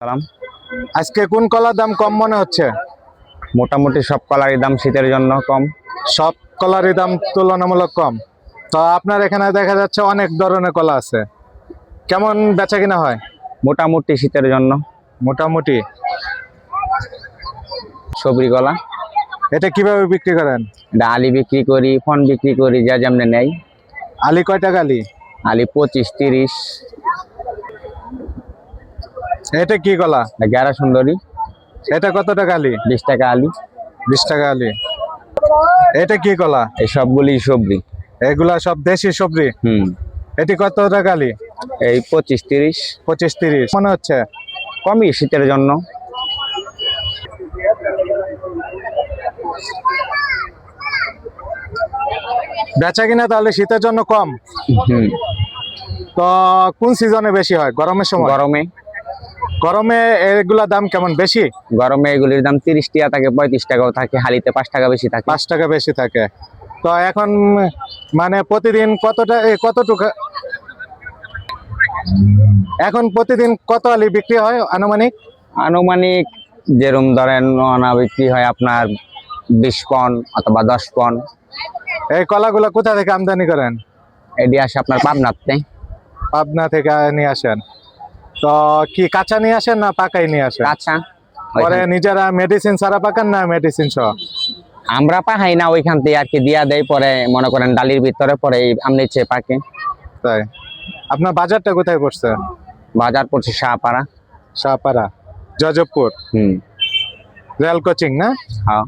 সালাম। আজকে কোন কলার দাম কম মনে হচ্ছে? মোটামুটি সব কলারই দাম শীতের জন্য কম। সব কলারই দাম তুলনামূলক কম। তো আপনার এখানে দেখা যাচ্ছে অনেক ধরনের কলা আছে। কেমন বেচা কিনা হয়? মোটামুটি শীতের জন্য। মোটামুটি। সবরি কলা। এটা কীভাবে বিক্রি করেন? এটা আলি বিক্রি করি ফোন বিক্রি করি যা যেমনি নেই। আলি কয় টাকা আলি আলি পঁচিশ তিরিশ। এটা কি কলা গ্যারা সুন্দরী। এটা কত টাকা আলি বিশ টাকা আলি। বিশ টাকা আলি। এটা কি কলা এই সবগুলি সবজি। এগুলা সব দেশি সবজি? হুম। এটি কত টাকা আলি এই পঁচিশ তিরিশ। পঁচিশ তিরিশ। মনে হচ্ছে? কমই শীতের জন্য। বেচা কিনা তাহলে শীতের জন্য কম? হুম। তো কোন সিজনে বেশি হয়? গরমের সময়? গরমে। গরমে এগুলা দাম কেমন? বেশি? গরমে এগুলির দাম তিরিশ টাকা থাকে পঁয়ত্রিশ টাকাও থাকে হালিতে পাঁচ টাকা বেশি থাকে। পাঁচ টাকা বেশি থাকে। তো এখন মানে প্রতিদিন কতটা কতটুকু এখন প্রতিদিন কত আলি বিক্রি হয় আনুমানিক? আনুমানিক যেরম ধরেন অনা বিক্রি হয় আপনার বিশ পন অথবা দশ পন। এই কলাগুলো কোথা থেকে আমদানি করেন? এটি আসে আপনার পাবনাতে। পাবনা থেকে নিয়ে আসেন। তো কি কাঁচা নিয়ে আসেন না পাকাই নিয়ে আসেন? কাঁচা। পরে নিজেরা মেডিসিন সারা পাকান না মেডিসিন সহ? আমরা পাহাই না ওইখান থেকে আর কি দিয়া দেয় পরে মনে করেন ডালির ভিতরে পরে আমনি চেয়ে পাকে। তাই। আপনার বাজারটা কোথায় পড়ছে? বাজার পড়ছে শাহপাড়া। শাহপাড়া জজবপুর হুম। রেল কোচিং না? হ্যাঁ।